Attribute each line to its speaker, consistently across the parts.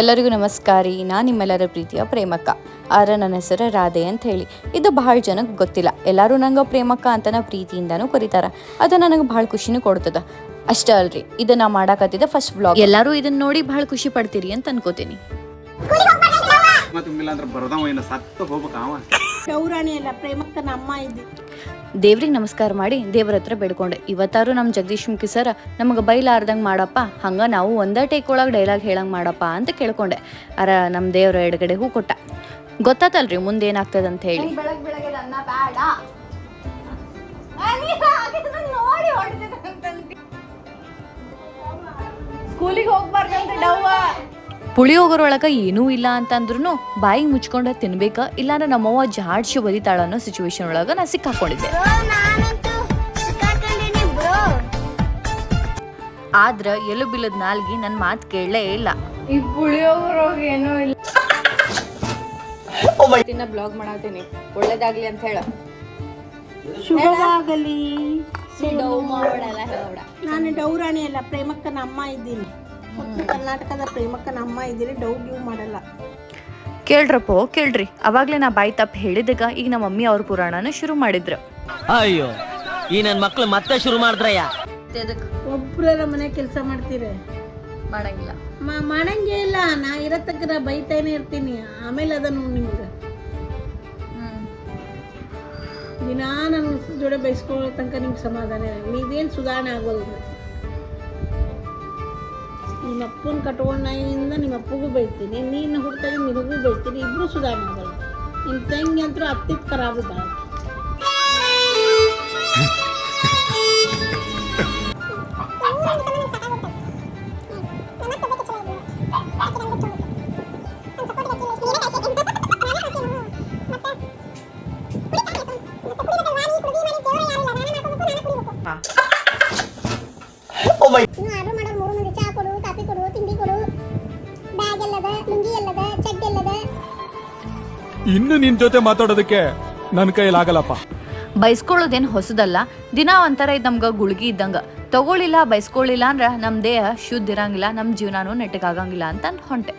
Speaker 1: ಎಲ್ಲರಿಗೂ ನಮಸ್ಕಾರ. ನಾನು ನಿಮ್ಮೆಲ್ಲರ ಪ್ರೀತಿಯ ಪ್ರೇಮಕ್ಕ. ಆದ್ರೆ ನನ್ನ ಹೆಸರು ರಾಧೆ ಅಂತ ಹೇಳಿ ಇದು ಭಾಳ ಜನಕ್ಕೆ ಗೊತ್ತಿಲ್ಲ. ಎಲ್ಲರೂ ನಂಗೆ ಪ್ರೇಮಕ್ಕ ಅಂತನ ಪ್ರೀತಿಯಿಂದನೂ ಕರೀತಾರ. ಅದು ನನಗೆ ಭಾಳ ಖುಷಿನೂ ಕೊಡ್ತದ. ಅಷ್ಟೇ ಅಲ್ರಿ. ಇದನ್ನ ನಾ ಮಾಡಾಕತ್ತಿದ್ದ ಫಸ್ಟ್ ಬ್ಲಾಗ್ ಎಲ್ಲರೂ ಇದನ್ನ ನೋಡಿ ಭಾಳ ಖುಷಿ ಪಡ್ತೀರಿ ಅಂತ ಅನ್ಕೋತೀನಿ. ದೇವ್ರಿಗೆ ನಮಸ್ಕಾರ ಮಾಡಿ ದೇವ್ರ ಹತ್ರ ಬೇಡ್ಕೊಂಡೆ. ಇವತ್ತಾರು ನಮ್ಮ ಜಗದೀಶ್ ಮುಖಿ ಸರ್ ನಮಗೆ ಬೈಲಾರ್ದಂಗೆ ಮಾಡಪ್ಪ, ಹಂಗ ನಾವು ಒಂದೇ ಟೇಕ್ ಒಳಗೆ ಡೈಲಾಗ್ ಹೇಳಂಗೆ ಮಾಡಪ್ಪ ಅಂತ ಕೇಳ್ಕೊಂಡೆ. ಅರ ನಮ್ಮ ದೇವ್ರ ಎಡಗಡೆ ಹೂ ಕೊಟ್ಟ. ಗೊತ್ತಾತಲ್ರಿ ಮುಂದೆ ಏನಾಗ್ತದೆ ಅಂತ ಹೇಳಿ.
Speaker 2: ಸ್ಕೂಲಿಗೆ ಹೋಗ್ಬಾರ್ದಂತ
Speaker 1: ಪುಳಿಯೋಗರೊಳಗ ಏನೂ ಇಲ್ಲ ಅಂತಂದ್ರೂ ಬಾಯಿಗೆ ಮುಚ್ಕೊಂಡ ತಿನ್ಬೇಕ ಇಲ್ಲಾಂದ್ರೆ ನಮ್ಮವ್ವ ಜಾಡ್ಸಿ ಬದಿತಾಳ ಅನ್ನೋ ಸಿಚುವೇಶನ್ ಒಳಗ ನಾ ಸಿಕ್ಕಾಕೊಂಡಿದ್ದೆ. ಆದ್ರ ಎಲು ಬಿಲ್ಲದ ನಾಲ್ಗಿ ನನ್ನ ಮಾತು ಕೇಳಲೇ ಇಲ್ಲ.
Speaker 2: ಈ ಪುಳಿಯೋಗರ ಏನೂ ಇಲ್ಲ. ದಿನ ಬ್ಲಾಗ್ ಮಾಡತ್ತೀನಿ ಒಳ್ಳೇದಾಗ್ಲಿ ಅಂತ ಹೇಳ. ಶುಭವಾಗಲಿ. ನಾನು ಡೌರಾಣಿ ಅಲ್ಲ ಪ್ರೇಮಕ್ಕನ ಅಮ್ಮ ಇದ್ದೀನಿ. ಕರ್ನಾಟಕದ ಪ್ರೇಮಕ್ಕ ನಮ್ಮ ಇದ್ದೀನಿ ಡೌ ಗಿವ್ ಮಾಡಲ್ಲ.
Speaker 1: ಕೇಳ್ರಪ್ಪೋ ಕೇಳ್ರಿ. ಅವಾಗ್ಲೇ ನಾ ಬಾಯಿ ತಪ್ಪು ಹೇಳಿದಾಗ ಈಗ ನಮ್ಮ ಮಮ್ಮಿ ಅವ್ರ ಪುರಾಣನ ಶುರು ಮಾಡಿದ್ರು.
Speaker 3: ಅಯ್ಯೋ ಈ ನನ್ ಮಕ್ಳು ಮತ್ತೆ ಶುರು ಮಾಡಿದ್ರಯ್ಯ?
Speaker 2: ಒಬ್ರ ಮನೆ ಕೆಲಸ ಮಾಡ್ತೀರಿ?
Speaker 1: ಮಾಡಂಗಿಲ್ಲ.
Speaker 2: ಮಾಡಂಗೇ ಇಲ್ಲ. ನಾ ಇರತಕ್ಕರ ಬೈತಾನೆ ಇರ್ತೀನಿ. ಆಮೇಲೆ ಅದ ನೋಡಿ ನಿಮ್ಗೆ. ದಿನಾ ನನ್ನ ಜೋಡೆ ಬೈಸ್ಕೊಳ್ಳೋ ತನಕ ನಿಮ್ಗೆ ಸಮಾಧಾನ ನೀವೇನು ಸುಧಾರಣೆ ಆಗೋದು ನಿಮ್ಮ ಅಪ್ಪನ ಕಟ್ಕೊಂಡ ನಾಯಿಯಿಂದ ನಿಮ್ಮ ಅಪ್ಪಗೂ ಬೈತೀನಿ, ನೀನು ಹುಡ್ತಾಗ ನಿನಗೂ ಬೈತೀನಿ, ಇಬ್ರು ಸುಧಾರಣೆ ಆಗೋದು ನಿಮ್ಮ ತಂಗಿ ಅಂತೂ ಅತ್ತಿತ್ ಖರಾಬ್ ಇದ್ದಾಳೆ
Speaker 4: ಇನ್ನು ಆರ್ಡರ್
Speaker 5: ಇನ್ನು ನಿನ್ ಜೊತೆ ಮಾತಾಡೋದಕ್ಕೆ ನನ್ನ ಕೈಲಾಗಲ್ಲಪ್ಪ.
Speaker 1: ಬೈಸ್ಕೊಳ್ಳೋದೇನು ಹೊಸದಲ್ಲ? ದಿನ ಒಂಥರ ಇದು ನಮ್ಗೆ ಗುಳ್ಗಿ ಇದ್ದಂಗೆ. ತಗೊಳ್ಳಿಲ್ಲ ಬೈಸ್ಕೊಳ್ಳಿಲ್ಲ ಅಂದ್ರೆ ನಮ್ಮ ದೇಹ ಶುದ್ಧ ಇರಂಗಿಲ್ಲ ನಮ್ಮ ಜೀವನನೂ ನೆಟ್ಟಗಾಗಂಗಿಲ್ಲ ಅಂತ ಹೊಂಟೆ.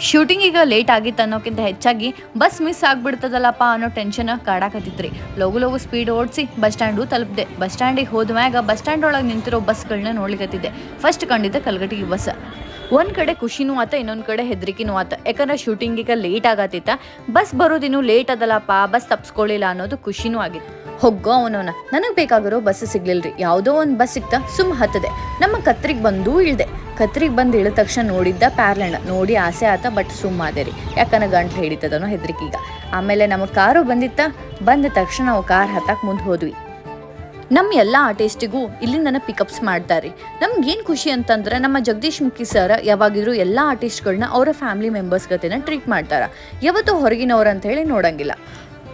Speaker 1: ಶೂಟಿಂಗ್ ಈಗ ಲೇಟ್ ಆಗಿತ್ತು ಅನ್ನೋಕ್ಕಿಂತ ಹೆಚ್ಚಾಗಿ ಬಸ್ ಮಿಸ್ ಆಗ್ಬಿಡ್ತದಲ್ಲಪ್ಪ ಅನ್ನೋ ಟೆನ್ಷನ್ ಕಾಡಾಕತ್ತಿತ್ರಿ. ಲಘು ಲಘು ಸ್ಪೀಡ್ ಓಡಿಸಿ ಬಸ್ ಸ್ಟ್ಯಾಂಡು ತಲುಪಿದೆ. ಬಸ್ ಸ್ಟ್ಯಾಂಡಿಗೆ ಹೋದ ಮ್ಯಾಗ ಬಸ್ ಸ್ಟ್ಯಾಂಡ್ ಒಳಗೆ ನಿಂತಿರೋ ಬಸ್ಗಳನ್ನ ನೋಡ್ಲಿಕತ್ತಿದ್ದೆ. ಫಸ್ಟ್ ಕಂಡಿದ್ದೆ ಕಲ್ಗಟ್ಟಿಗೆ ಬಸ್ ಒಂದ್ ಕಡೆ ಖುಷಿನೂ ಆತ, ಇನ್ನೊಂದ್ ಕಡೆ ಹೆದರಿಕೆನೂ ಆತ. ಯಾಕಂದ್ರೆ ಶೂಟಿಂಗಿಗೆ ಲೇಟ್ ಆಗತ್ತಿತ್ತ. ಬಸ್ ಬರೋದಿನ್ನು ಲೇಟ್ ಅದಲ್ಲಪ್ಪ ಬಸ್ ತಪ್ಸ್ಕೊಳ್ಳಿಲ್ಲ ಅನ್ನೋದು ಖುಷಿನೂ ಆಗಿತ್ತು. ಹೊಗ್ಗೋ ಅವನವನ. ನನಗೆ ಬೇಕಾಗಿರೋ ಬಸ್ ಸಿಗ್ಲಿಲ್ರಿ. ಯಾವುದೋ ಒಂದು ಬಸ್ ಸಿಕ್ತ, ಸುಮ್ ಹತ್ತದೆ. ನಮ್ಮ ಕತ್ರಿಗೆ ಬಂದು ಇಳ್ದೆ. ಕತ್ರಿಗೆ ಬಂದು ಇಳಿದ ತಕ್ಷಣ ನೋಡಿದ್ದ ಪ್ಯಾರ್ಲೆಂಡ ನೋಡಿ ಆಸೆ ಆತ ಬಟ್ ಸುಮ್ಮ ಆದೆ ರೀ. ಯಾಕಂದ್ರೆ ಗಂಟು ಹಿಡಿತದನೋ ಹೆದರಿಕೆ ಈಗ. ಆಮೇಲೆ ನಮ್ಮ ಕಾರು ಬಂದಿತ್ತ, ಬಂದ ತಕ್ಷಣ ನಾವು ಕಾರ್ ಹತ್ತಕ್ಕೆ ಮುಂದೆ ಹೋದ್ವಿ. ನಮ್ಮ ಎಲ್ಲ ಆರ್ಟಿಸ್ಟಿಗೂ ಇಲ್ಲಿಂದನೇ ಪಿಕಪ್ಸ್ ಮಾಡ್ತಾರೆ. ನಮ್ಗೇನು ಖುಷಿ ಅಂತಂದ್ರೆ ನಮ್ಮ ಜಗದೀಶ್ ಮುಖಿ ಸರ್ ಯಾವಾಗಿದ್ರು ಎಲ್ಲ ಆರ್ಟಿಸ್ಟ್ಗಳನ್ನ ಅವರ ಫ್ಯಾಮಿಲಿ ಮೆಂಬರ್ಸ್ ಗತೆನ ಟ್ರೀಟ್ ಮಾಡ್ತಾರ. ಯಾವತ್ತು ಹೊರಗಿನವ್ರು ಅಂತ ಹೇಳಿ ನೋಡಂಗಿಲ್ಲ.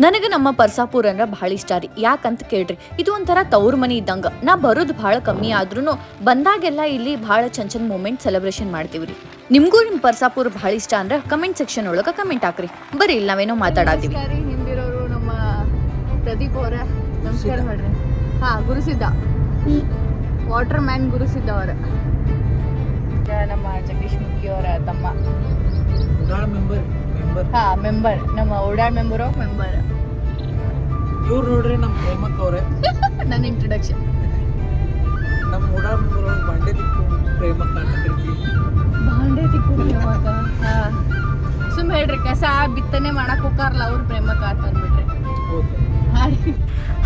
Speaker 1: ನನಗೆ ನಮ್ಮ ಪರ್ಸಾಪುರ ಅಂದ್ರೆ ಭಾಳ ಇಷ್ಟ ರೀ. ಯಾಕಂತ ಕೇಳ್ರಿ ಇದು ಒಂಥರ ತವ್ರ ಮನೆ ಇದ್ದಂಗ. ನಾ ಬರೋದು ಭಾಳ ಕಮ್ಮಿ ಆದ್ರೂ ಬಂದಾಗೆಲ್ಲ ಇಲ್ಲಿ ಭಾಳ ಚಂದ ಚಂದ ಮೂಮೆಂಟ್ ಸೆಲೆಬ್ರೇಷನ್ ಮಾಡ್ತೀವಿ ರೀ. ನಿಮಗೂ ನಿಮ್ಮ ಪರ್ಸಾಪುರ ಭಾಳ ಇಷ್ಟ ಅಂದ್ರೆ ಕಮೆಂಟ್ ಸೆಕ್ಷನ್ ಒಳಗೆ ಕಮೆಂಟ್ ಹಾಕ್ರಿ. ಬರೀ ಇಲ್ಲಿ ನಾವೇನೋ
Speaker 2: ನಮ್ಮ ಪ್ರದೀಪ್ ಅವರ. ನಮಸ್ಕಾರ ಮಾಡ್ರಿ ಹಾ ಗುರುಸಿದ್ದ ವಾಟರ್ ಮ್ಯಾನ್ ಗುರುಸಿದ್ದ ಅವರ ನಮ್ಮ ಜಗದೀಶ್ ಮುಖಿ ಅವರ ತಮ್ಮ.
Speaker 6: Member member.
Speaker 2: ಹಾ ಮೆಂಬರ್. ನಮ್ಮ ಓಡಾಡ್ ಮೆಂಬರ್ ಆಫ್ ಮೆಂಬರ್.
Speaker 6: ಇವ್ರು ನೋಡ್ರಿ ನಮ್ಮ ಪ್ರೇಮಕ್ ಅವರೇ.
Speaker 2: ನನ್ನ ಇಂಟ್ರಡಕ್ಷನ್
Speaker 6: ನಮ್ಮ ಓಡಾ ಮೆಂಬರ್ ಅವ್ರು ಬಂಡೆ ತಿಕ್ಕು ಪ್ರೇಮಕ್ಕ ಅಂತ ಕರಿತೀವಿ.
Speaker 2: ಬಾಂಡೆ ತಿಕ್ಕು ಹಾ. ಸುಮ್ ಹೇಳ್ರಿ ಕಸ ಬಿತ್ತನೆ ಮಾಡಕ್ ಹೋಗಾರಲ್ಲ ಅವ್ರು ಪ್ರೇಮಕ ಅಂತ ಅಂದ್ಬಿಟ್ರಿ.
Speaker 6: ಓಕೆ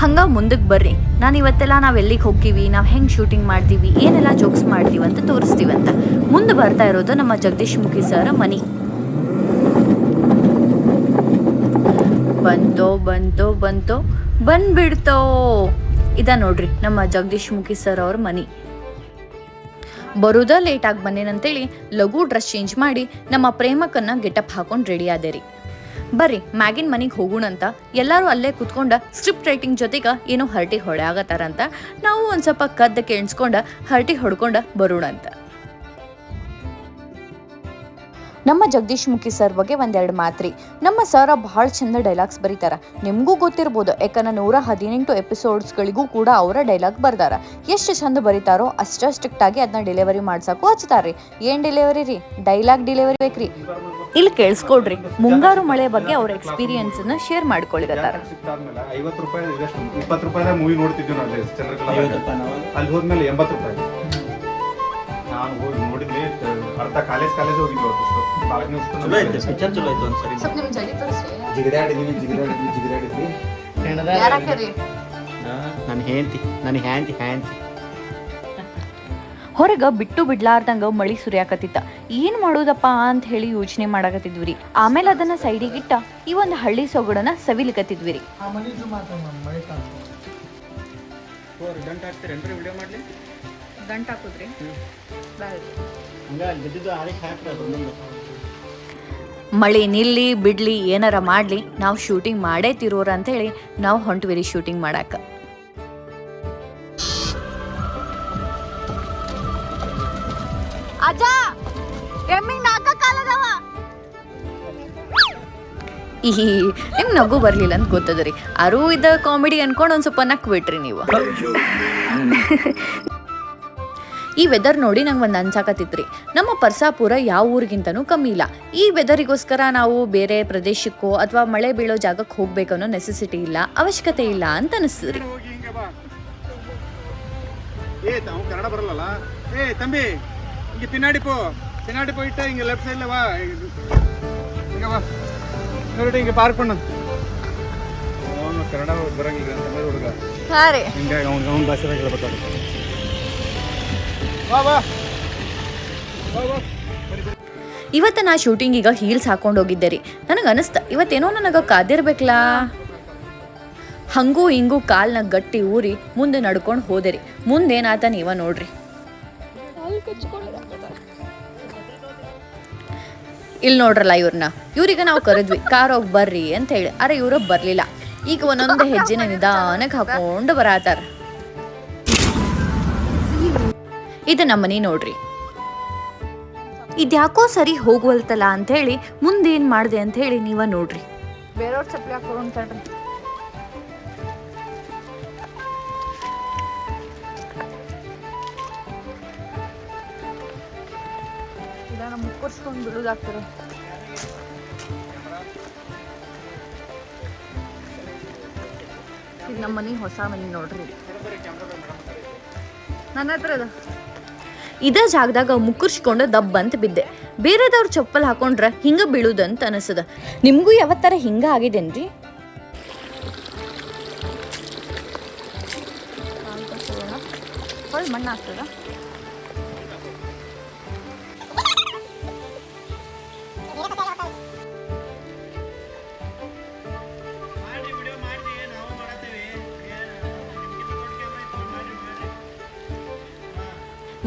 Speaker 1: ಹಂಗ ಮುಂದಕ್ಕೆ ಬರ್ರಿ. ನಾನು ಇವತ್ತೆಲ್ಲ ನಾವು ಎಲ್ಲಿಗೆ ಹೋಗ್ತೀವಿ, ನಾವು ಹೆಂಗೆ ಶೂಟಿಂಗ್ ಮಾಡ್ತೀವಿ, ಏನೆಲ್ಲ ಜೋಕ್ಸ್ ಮಾಡ್ತೀವಿ ಅಂತ ತೋರಿಸ್ತೀವಿ ಅಂತ. ಮುಂದೆ ಬರ್ತಾ ಇರೋದು ನಮ್ಮ ಜಗದೀಶ್ ಮುಖಿ ಸರ್ ಮನಿ. ಬಂತೋ ಬಂತೋ ಬಂತೋ, ಬಂದ್ಬಿಡ್ತೋ. ಇದ ನೋಡ್ರಿ ನಮ್ಮ ಜಗದೀಶ್ ಮುಖಿ ಸರ್ ಅವ್ರ ಮನಿ. ಬರೋದ ಲೇಟಾಗಿ ಬಂದೇನಂತೇಳಿ ಲಘು ಡ್ರೆಸ್ ಚೇಂಜ್ ಮಾಡಿ ನಮ್ಮ ಪ್ರೇಮಕನ್ನ ಗೆಟಪ್ ಹಾಕೊಂಡು ರೆಡಿ ಆದೇರಿ ಬರ್ರಿ, ಮ್ಯಾಗಿನ ಮನೆಗೆ ಹೋಗೋಣಂತ ಎಲ್ಲರೂ ಅಲ್ಲೇ ಕುತ್ಕೊಂಡ ಸ್ಕ್ರಿಪ್ಟ್ ರೈಟಿಂಗ್ ಜೊತೆಗೆ ಏನೋ ಹರಟಿ ಹೊಳೆ ಆಗತ್ತಾರಂತ ನಾವು ಒಂದು ಸ್ವಲ್ಪ ಕದ್ದ ಕೇಳಿಸ್ಕೊಂಡ ಹರಟಿ ಹೊಡ್ಕೊಂಡ ಬರೋಣ ಅಂತ. ನಮ್ಮ ಜಗದೀಶ್ ಮುಖಿ ಸರ್ ಬಗ್ಗೆ ಒಂದೆರಡು ಮಾತ್ರಿ. ನಮ್ಮ ಸರ ಬಹಳ ಚಂದ ಡೈಲಾಗ್ಸ್ ಬರೀತಾರ. ನಿಮಗೂ ಗೊತ್ತಿರ್ಬೋದು, ಯಾಕಂದ್ರೆ ನೂರ ಹದಿನೆಂಟು ಎಪಿಸೋಡ್ಸ್ಗಳಿಗೂ ಕೂಡ ಅವರ ಡೈಲಾಗ್ ಬರ್ದಾರ. ಎಷ್ಟು ಚಂದ ಬರೀತಾರೋ ಅಷ್ಟು ಸ್ಟ್ರಿಕ್ಟ್ ಆಗಿ ಅದನ್ನ ಡೆಲಿವರಿ ಮಾಡ್ಸಕ್ಕೂ ಹಚ್ತಾರ್ರಿ. ಏನ್ ಡೆಲಿವರಿ ರೀ? ಡೈಲಾಗ್ ಡೆಲಿವರಿ ಬೇಕ್ರಿ. ಇಲ್ಲಿ ಕೇಳಿಸ್ಕೊಡ್ರಿ ಮುಂಗಾರು ಮಳೆ ಬಗ್ಗೆ ಅವ್ರ ಎಕ್ಸ್ಪೀರಿಯನ್ಸ್ನ ಶೇರ್
Speaker 7: ಸಿಕ್ತಾದ್ಮೇಲೆ ಐವತ್ತು ರೂಪಾಯಿ ಎಷ್ಟು ಇಪ್ಪತ್ತು ರೂಪಾಯಿ ಮೂವಿ ನೋಡ್ತಿದ್ವಿ ನಾವು ಅಲ್ಲಿ ಚಂದ್ರಕಲಾ ಅಲ್ಲಿ ಹೋದ್ಮೇಲೆ ಎಂಬತ್ತು ರೂಪಾಯಿ. ನಾನು ಹೋಗಿ ನೋಡಿದ್ವಿ ಅರ್ಧ ಕಾಲೇಜ್ ಕಾಲೇಜ್ ಹೋಗಿದ್ವಿ
Speaker 3: ಪಿಕ್ಚರ್ ಚಲೋ ಐತೆ ಒಂದ್ಸರಿ.
Speaker 7: ಜಿಗಿದಾಡಿದ್ವಿ ಜಿಗಿದಾಡಿದ್ವಿ ಜಿಗಿದಾಡಿದ್ವಿ.
Speaker 3: ನನ್ನ ಹೆಂಡತಿ ನನ್ನ ಹ್ಯಾಂತಿ ಹ್ಯಾಂತಿ
Speaker 1: ಹೊರಗ ಬಿಟ್ಟು ಬಿಡ್ಲಾರ್ದಂಗ ಮಳಿ ಸುರಿಯಾಕತ್ತಿತ್ತ. ಏನ್ ಮಾಡೋದಪ್ಪ ಅಂತ ಹೇಳಿ ಯೋಚನೆ ಮಾಡಾಕತ್ತಿದ್ವಿ ರೀ ಆಮೇಲೆ ಅದನ್ನ ಸೈಡಿಗಿಟ್ಟ ಈ ಒಂದು ಹಳ್ಳಿ ಸೊಗಡನ್ನ ಸವಿಲಿಕತ್ತಿದ್ವಿ ರೀ.
Speaker 6: ಆ ಮನಿದು ಮಾತ್ರ ಮಳೆ
Speaker 1: ನಿಲ್ಲಿ ಬಿಡ್ಲಿ ಏನಾರ ಮಾಡ್ಲಿ ನಾವು ಶೂಟಿಂಗ್ ಮಾಡೇ ತಿರೋರ ಅಂತ ಹೇಳಿ ನಾವು ಹೊಂಟ್ವಿರಿ ಶೂಟಿಂಗ್ ಮಾಡಾಕ. ಹಿ ನಿಮ್ಗೆ ನಗು ಬರಲಿಲ್ಲ ಅಂತ ಗೊತ್ತದ ರೀ. ಇದ ಇದ್ದ ಕಾಮಿಡಿ ಅನ್ಕೊಂಡು ಒಂದು ಸ್ವಲ್ಪ ನಕ್ ಬಿಟ್ರಿ ನೀವು. ಈ ವೆದರ್ ನೋಡಿ ನಂಗೆ ಒಂದು ಅನ್ಸಾಕತ್ತಿತ್ರಿ. ನಮ್ಮ ಪರ್ಸಾಪುರ ಯಾವ ಊರಿಗಿಂತನೂ ಕಮ್ಮಿ ಇಲ್ಲ. ಈ ವೆದರಿಗೋಸ್ಕರ ನಾವು ಬೇರೆ ಪ್ರದೇಶಕ್ಕೋ ಅಥವಾ ಮಳೆ ಬೀಳೋ ಜಾಗಕ್ಕೆ ಹೋಗ್ಬೇಕು ಅನ್ನೋ ನೆಸೆಸಿಟಿ ಇಲ್ಲ, ಅವಶ್ಯಕತೆ ಇಲ್ಲ ಅಂತ ಅನಿಸ್ತದ್ರಿ
Speaker 7: ಹಿಂಗೆ ಲೆಫ್ಟ್ ಸೈಡ್ ನೋಡಿ ಹಿಂಗೆ ಪಾರ್ಕ್ ಮಾಡ ಅವನು ಕನ್ನಡ ಬರಂಗಿಲ್ಲ ಅಂತ ಹುಡುಗ.
Speaker 2: ಹಾ ರೀ.
Speaker 7: ಹಿಂಗಾಗಿ ಅವ್ನು ಅವ್ನ ಭಾಷೆದಾಗ ಹೇಳ್ಬೇಕಾದ್ರೆ ಬಾ ಬಾ ಬಾ ಬಾ
Speaker 1: ಇವತ್ತು ಹೀಲ್ಸ್ ಹಾಕೊಂಡು ಹೋಗಿದ್ದೆ ರೀ. ನನಗೆ ಅನಿಸ್ತ ಇವತ್ತೇನೋ ನನಗೆ ಕಾದಿರ್ಬೇಕಲ್ಲಾ ಹಂಗೂ ಹಿಂಗೂ ಕಾಲ್ನ ಗಟ್ಟಿ ಊರಿ ಮುಂದೆ ನಡ್ಕೊಂಡು ಹೋದೆ ರೀ. ಮುಂದೇನಾತ ನೀವ ನೋಡ್ರಿ. ಇಲ್ಲಿ ನೋಡ್ರಲ್ಲ ಇವ್ರನ್ನ ಇವ್ರಿಗೆ ನಾವು ಕರೆದ್ವಿ ಕಾರ್ ಹೋಗಿ ಬರ್ರಿ ಅಂತ ಹೇಳಿ. ಅರೆ, ಇವರು ಬರ್ಲಿಲ್ಲ. ಈಗ ಒಂದೊಂದು ಹೆಜ್ಜೆನ ನಿಧಾನಕ್ಕೆ ಹಾಕೊಂಡು ಬರತಾರ ಇದು ನಮ್ಮನಿ ನೋಡ್ರಿ. ಇದ್ಯಾಕೋ ಸರಿ ಹೋಗುವಲ್ತಲ್ಲ ಅಂತ ಹೇಳಿ ಮುಂದೇನ್ ಮಾಡ್ದೆ ಅಂತ ಹೇಳಿ ನೀವ ನೋಡ್ರಿ.
Speaker 2: ಬೇರೆಯವ್ರ ಇದನ್ನ ಮುಕ್ಕರ್ಸ್ಕೊಂಡು ಬಿಡೋದಾಗ್ತಾರೆ. ಇದು ನಮ್ಮ ಮನೆ ಹೊಸ ಮನೆ ನೋಡ್ರಿ. ನನ್ನ ಹತ್ರ ಅದ
Speaker 1: ಇದೇ ಜಾಗದಾಗ ಮುಕ್ಕರ್ಸ್ಕೊಂಡು ದಬ್ಬ ಅಂತ ಬಿದ್ದೆ. ಬೇರೆದವ್ರ ಚಪ್ಪಲ್ ಹಾಕೊಂಡ್ರೆ ಹಿಂಗ ಬೀಳುದಂತ ಅನಿಸದ. ನಿಮ್ಗೂ ಯಾವತ್ತರ ಹಿಂಗ ಆಗಿದೇನ್ರಿ?
Speaker 2: ಮಣ್ಣು ಆಗ್ತದ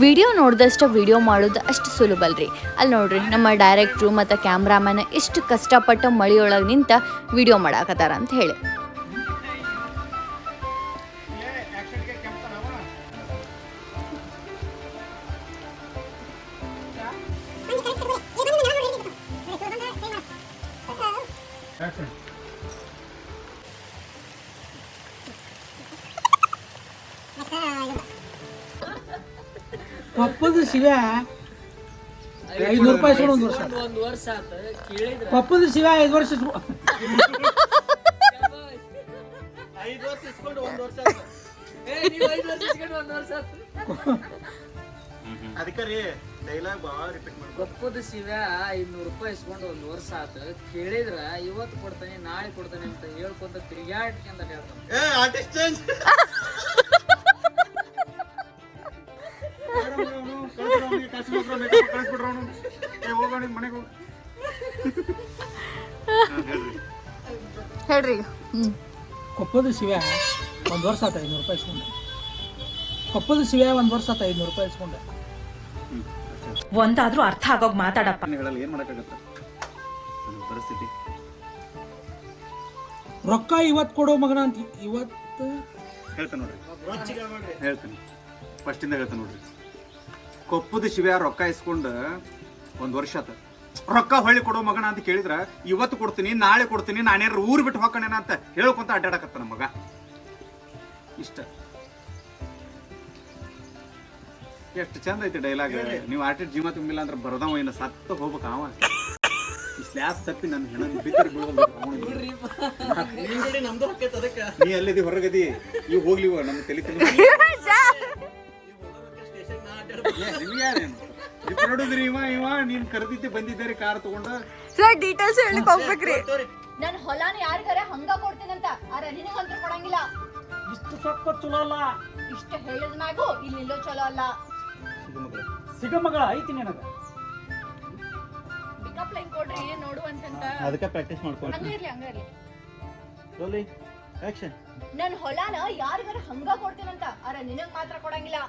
Speaker 1: ವಿಡಿಯೋ ನೋಡಿದಷ್ಟು ವಿಡಿಯೋ ಮಾಡೋದು ಅಷ್ಟು ಸುಲಭ ಅಲ್ರಿ. ಅಲ್ಲಿ ನೋಡ್ರಿ ನಮ್ಮ ಡೈರೆಕ್ಟ್ರು ಮತ್ತು ಕ್ಯಾಮ್ರಾಮನ್ ಎಷ್ಟು ಕಷ್ಟಪಟ್ಟು ಮಳಿಯೊಳಗೆ ನಿಂತ ವಿಡಿಯೋ ಮಾಡಾಕತ್ತಾರ ಅಂತ ಹೇಳಿ.
Speaker 6: ಐನೂರು ರೂಪಾಯಿ ಇಸ್ಕೊಂಡು ಒಂದು ವರ್ಷ.
Speaker 8: ಒಂದ್ ವರ್ಷ ಆತ ಕೇಳಿದ್ರ.
Speaker 6: ಪಪ್ಪದ ಶಿವ ಐದು ವರ್ಷ
Speaker 3: ಐದು ವರ್ಷ ಇಸ್ಕೊಂಡು ಒಂದು ವರ್ಷ
Speaker 8: ಏ ನೀವ್ ಐದ್ ವರ್ಷ ಇಸ್ಕೊಂಡ್ ಒಂದ್ ವರ್ಷ ಆತು.
Speaker 7: ಅದಕ್ಕೆ ರೀ ಡೈಲಾಗ್ ಭಾಳ ರಿಪೀಟ್ ಮಾಡಿ.
Speaker 8: ಗೊಪ್ಪದ ಶಿವ ಐನೂರು ರೂಪಾಯಿ ಇಸ್ಕೊಂಡು ಒಂದ್ ವರ್ಷ ಆತ ಕೇಳಿದ್ರ ಇವತ್ತು ಕೊಡ್ತಾನೆ ನಾಳೆ ಕೊಡ್ತಾನೆ ಅಂತ ಹೇಳ್ಕೊಂತ ತಿರ್ಗಾಡ್ಕೊಂತ ಹೇಳ್ತಾನೆ.
Speaker 7: ಏ ಆರ್ಟಿಸ್ಟ್ ಚೇಂಜ್
Speaker 2: ಹೇಳ್ರಿ. ಹ್ಮ್.
Speaker 6: ಕೊಪ್ಪದ ಶಿವ ಒಂದು ವರ್ಷ ಆತ ಐನೂರು ರೂಪಾಯಿ ಇಸ್ಕೊಂಡೆ. ಕೊಪ್ಪದ ಶಿವ ಒಂದು ವರ್ಷ ಆತ ಐನೂರು ರೂಪಾಯಿ ಇಸ್ಕೊಂಡೆ.
Speaker 9: ಒಂದಾದ್ರೂ ಅರ್ಥ ಆಗೋಗ್ ಮಾತಾಡಪ್ಪ.
Speaker 7: ಏನು ಮಾಡೋಕ್ಕಾಗತ್ತೆ? ಪರಿಸ್ಥಿತಿ.
Speaker 6: ರೊಕ್ಕ ಇವತ್ತು ಕೊಡೋ ಮಗನ ಅಂತ ಇವತ್ತು
Speaker 7: ಹೇಳ್ತಾನೆ ನೋಡ್ರಿ. ಹೇಳ್ತಾನೆ. ಫಸ್ಟಿಂದ ಹೇಳ್ತಾನೆ ನೋಡ್ರಿ. ಕೊಪ್ಪದ ಶಿವ ರೊಕ್ಕ ಇಸ್ಕೊಂಡು ಒಂದು ವರ್ಷ ಆತ. ರೊಕ್ಕ ಹೊಳ್ಳಿ ಕೊಡೋ ಮಗನ ಅಂತ ಕೇಳಿದ್ರ ಇವತ್ತು ಕೊಡ್ತೀನಿ ನಾಳೆ ಕೊಡ್ತೀನಿ ನಾನೇನಾರು ಊರು ಬಿಟ್ಟು ಹೋಗ್ಕಣೇನ ಅಂತ ಹೇಳ್ಕೊಂತ ಅಡ್ಡಾಡಕತ್ತಾನ ಮಗ. ಇಷ್ಟ. ಎಷ್ಟು ಚಂದ ಐತಿ ಡೈಲಾಗ್ ನೀವು ಆರ್ಟಿಸ್ಟ್ ಜೀವ ತುಂಬಿಲ್ಲ ಅಂದ್ರೆ ಬರದವ ಏನ ಸತ್ತ ಹೋಗ್ಬೇಕ ಅವ. ಸ್ಲ್ಯಾಬ್ ತಪ್ಪಿ ನನ್ನ ಹೆಣ ಬಿದ್ದರೆ ಬೀಳೋದು. ನೀ ಎಲ್ಲಿದಿ ಹೊರಗದಿ? ಈಗ ಹೋಗ್ಲಿವ ನಮ್ಗೆ ನಮ್ಮ ತಲೆ ತಿನ್ನು ನೋಡಿದ್ರಿ ಇವ ಇವ ನೀನ್ ಕರೆದಿದ್ದೆ ಬಂದಿದ್ದಾರೆ ಕಾರ್ ತಗೊಂಡ.
Speaker 2: ಸರ್ ಡೀಟೇಲ್ಸ್ ಹೇಳಿಕ್ ಹೋಗ್ಬೇಕ್ರಿ. ನನ್ ಹೊಲಾನ ಯಾರಿಗಾರ ಹಂಗ ಕೊಡ್ತೀನಂತ. ನಿನಗೆ ನಿನಗಂತೂ ಕೊಡಂಗಿಲ್ಲ.
Speaker 6: ಇಷ್ಟು ಸೊಕ್ಕ ಚಲೋ ಅಲ್ಲ?
Speaker 2: ಇಷ್ಟ ಹೇಳಿದ ಮ್ಯಾಗು ಇಲ್ಲಿ ನಿಲ್ಲೋ ಚಲೋ ಅಲ್ಲ.
Speaker 6: ಸಿಗಮಗಳ ಐತಿ ನಿನಗ.
Speaker 2: ಪಿಕಪ್ ಲೈನ್ ಕೊಡ್ರಿ ನೋಡುವಂತಂತ
Speaker 7: ಅದಕ್ಕೆ ಪ್ರಾಕ್ಟೀಸ್ ಮಾಡ್ಕೊಂಡು
Speaker 2: ಹಂಗ ಇರ್ಲಿ ಹಂಗ ಇರ್ಲಿ.
Speaker 7: ರೋಲಿ ಆಕ್ಷನ್
Speaker 2: ನನ್ ಹೊಲಾನ ಯಾರಿಗಾರ ಹಂಗ ಕೊಡ್ತೀನಂತ. ಆರೆ ನಿನಗ್ ಮಾತ್ರ ಕೊಡಂಗಿಲ್ಲ.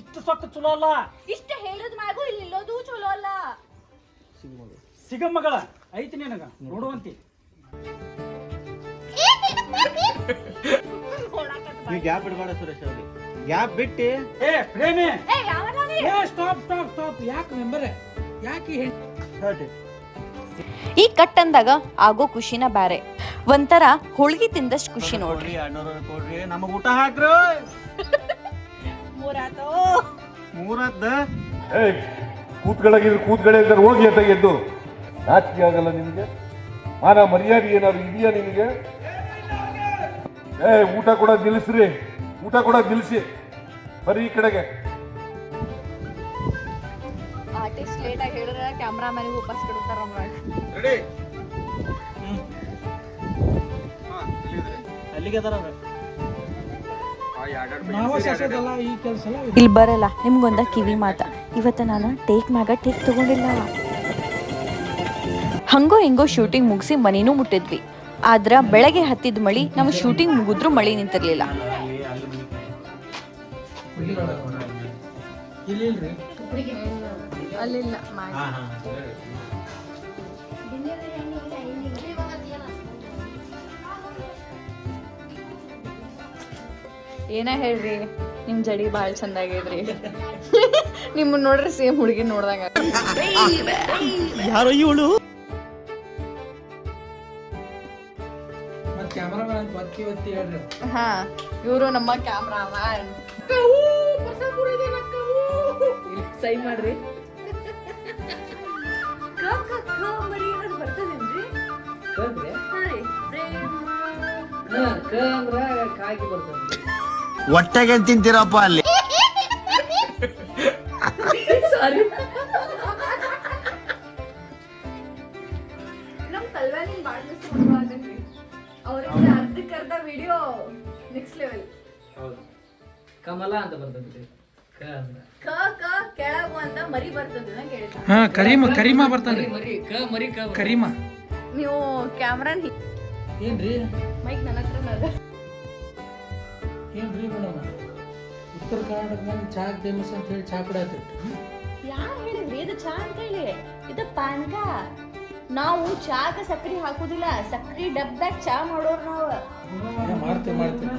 Speaker 6: ಇಷ್ಟು ಸೊಕ್ಕ ಚಲೋ ಅಲ್ಲ?
Speaker 2: ಇಷ್ಟ ಹೇಳಿದ ಮ್ಯಾಗು ಇಲ್ಲಿ ನಿಲ್ಲೋದು ಚಲೋ ಅಲ್ಲ.
Speaker 6: ಸಿಗಮ್ಮಗಳ ಮಗಳ. ಐತಿ ನಿನಗ ನೋಡುವಂತಿ.
Speaker 7: ನೀವು ಗ್ಯಾಪ್ ಬಿಡಬೇಡ ಸುರೇಶ್ ಅವ್ರಿ ಗ್ಯಾಪ್ ಬಿಟ್ಟು.
Speaker 6: ಏ ಪ್ರೇಮಿ.
Speaker 2: ಏ ಯಾವನ ನೀ?
Speaker 6: ಏ ಸ್ಟಾಪ್ ಸ್ಟಾಪ್ ಸ್ಟಾಪ್ ಯಾಕೆ ಮೆಂಬರೇ? ಯಾಕೆ ಈ
Speaker 1: ಕಟ್ ಅಂದಾಗ ಆಗೋ ಖುಷಿನ ಬ್ಯಾರೆ. ಒಂಥರ ಹೋಳ್ಗಿ ತಿಂದಷ್ಟು ಖುಷಿ ನೋಡ್ರಿ.
Speaker 7: ಕೊಡ್ರಿ ನಮಗ್ ಊಟ ಹಾಕ್ರು.
Speaker 2: ಮೂರಾತು.
Speaker 7: ಮೂರದ್ದ
Speaker 9: ಏಯ್ ಕೂತ್ಗಳಾಗಿದ್ರೆ ಕೂತ್ಗಳೇ ಇದ್ದಾರೆ ಹೋಗಿ ಅಂತ ಎದ್ದು. ನಾಚಿಕೆ ಆಗಲ್ಲ ನಿಮ್ಗೆ ಮಾನ ಮರ್ಯಾದೆ ಏನಾದ್ರು ಇದೆಯಾ ನಿಮಗೆ ಏ ಊಟ ಕೂಡ ನಿಲ್ಲಿಸ್ರಿ. ಊಟ ಕೊಡ ನಿಲ್ಲಿಸಿ. ಬರ್ರಿ ಈ ಕಡೆಗೆ.
Speaker 2: ಆರ್ಟಿಸ್ಟ್ ಲೇಟ್ ಆಗಿ ಹೇಳಿದ್ರೆ ಕ್ಯಾಮ್ರಾಮನ್ಗೆ ವಾಪಸ್ ಕೊಡ್ತಾರ
Speaker 7: ರೆಡಿ?
Speaker 8: ಅಲ್ಲಿಗೆ ಅದಾರ
Speaker 1: ಇಲ್ಲಿ ಬರಲ್ಲ ನಿಮ್ಗೊಂದ ಕಿವಿ ಮಾತ. ಇವತ್ತ ನಾನು ಟೇಕ್ ಮ್ಯಾಗ ಟೇಕ್ ತಗೊಂಡಿಲ್ಲ. ಹಂಗೋ ಹಿಂಗೋ ಶೂಟಿಂಗ್ ಮುಗಿಸಿ ಮನೇನೂ ಮುಟ್ಟಿದ್ವಿ. ಆದ್ರ ಬೆಳಗ್ಗೆ ಹತ್ತಿದ ಮಳಿ ನಮ್ಮ ಶೂಟಿಂಗ್ ಮುಗಿದ್ರು ಮಳಿ ನಿಂತಿರ್ಲಿಲ್ಲ.
Speaker 2: ಅಲ್ಲಿಲ್ಲ ಏನ ಹೇಳ್ರಿ ನಿಮ್ ಜಡಿ ಬಾಳ ರೀ ನಿಮ್ಮನ್ನ ನೋಡ್ರಿ ಸೇಮ್ ಹುಡುಗಿ ನೋಡ್ದಂಗ
Speaker 6: ಯಾರು ಇವಳು?
Speaker 2: ಹಾ ಇವರು ನಮ್ಮ ಕ್ಯಾಮ್ರಾಮನ್ ಸೈ ಮಾಡ್ರಿ.
Speaker 8: ಕಾಕಿ ಬರ್ತದೆ.
Speaker 3: ಹೊಟ್ಟೆಗೆ ತಿಂತೀರಪ್ಪ ಅಲ್ಲಿ.
Speaker 8: ಕಮಲ ಅಂತ ಬರ್ತದೆ. ಕ
Speaker 2: ಕ ಕೆಳಗು ಅಂತ ಮರಿ ಬರ್ತದೆ ನಾ ಕೇಳಿದ
Speaker 6: ಹಾ ಕರೀಮ ಕರೀಮಾ ಬರ್ತಾನೆ.
Speaker 8: ಮರಿ ಕ ಮರಿ ಕ
Speaker 6: ಕರೀಮಾ.
Speaker 2: ನೀವು ಕ್ಯಾಮ್ರಾನ್
Speaker 6: ಏನ್ರಿ?
Speaker 2: ಮೈಕ್ ನನ್ನ ಹತ್ರ ಅದ
Speaker 6: ಏನ್ರಿ ಮೇಡಮ್ ಉತ್ತರ ಕರ್ನಾಟಕದಾಗ ಚಹಾ ಫೇಮಸ್ ಅಂತ ಹೇಳಿ ಚಹಾ ಕುಡಿಯತ್ತಿಟ್ಟು
Speaker 2: ಯಾರು ಹೇಳಿದ್ರಿ? ಇದು ಚಾ ಅಂತ ಹೇಳಿ. ಇದು ಪಾನ್ಕ. ನಾವು ಚಾಕ ಸಕ್ರಿ ಹಾಕುದಿಲ್ಲ. ಸಕ್ರಿ ಡಬ್ಬ್ಯಾಗ ಚಾ ಮಾಡೋರು ನಾವು.
Speaker 6: ಮಾಡ್ತೇವೆ ಮಾಡ್ತೇವೆ.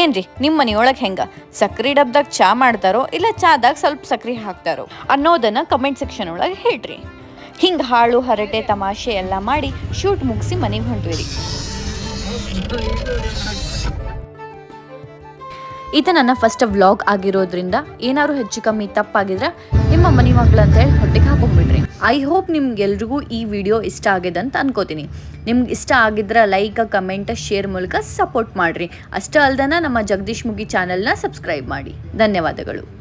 Speaker 1: ಏನ್ರಿ? ನಿಮ್ಮ ಮನೆಯೊಳಗೆ ಹೆಂಗ? ಸಕ್ರಿ ಡಬ್ದಾಗ ಚಾ ಮಾಡ್ತಾರೋ ಇಲ್ಲ ಚಾದಾಗ ಸ್ವಲ್ಪ ಸಕ್ರಿ ಹಾಕ್ತಾರೋ? ಅನ್ನೋದನ್ನ ಕಮೆಂಟ್ ಸೆಕ್ಷನ್ ಒಳಗೆ ಹೇಳ್ರಿ. ಹಿಂಗೆ ಹಾಳು ಹರಟೆ ತಮಾಷೆ ಎಲ್ಲ ಮಾಡಿ ಶೂಟ್ ಮುಗಿಸಿ ಮನೆಗೆ ಹೊಂಟ್ವಿರಿ. ಇದು ನನ್ನ ಫಸ್ಟ್ ವ್ಲಾಗ್ ಆಗಿರೋದ್ರಿಂದ ಏನಾದ್ರು ಹೆಚ್ಚು ಕಮ್ಮಿ ತಪ್ಪಾಗಿದ್ರೆ ನಿಮ್ಮ ಮನೆ ಮಗಳು ಅಂತ ಹೇಳಿ ಹೊಟ್ಟೆಗೆ ಹಾಕೊಂಡ್ಬಿಡ್ರಿ ಐ ಹೋಪ್ ನಿಮ್ಗೆಲ್ರಿಗೂ ಈ ವಿಡಿಯೋ ಇಷ್ಟ ಆಗಿದೆ ಅಂತ ಅನ್ಕೋತೀನಿ. ನಿಮ್ಗೆ ಇಷ್ಟ ಆಗಿದ್ರೆ ಲೈಕ್ ಕಮೆಂಟ್ ಶೇರ್ ಮೂಲಕ ಸಪೋರ್ಟ್ ಮಾಡಿರಿ. ಅಷ್ಟೇ ಅಲ್ದನ ನಮ್ಮ ಜಗದೀಶ್ ಮುಗಿ ಚಾನಲ್ನ ಸಬ್ಸ್ಕ್ರೈಬ್ ಮಾಡಿ. ಧನ್ಯವಾದಗಳು.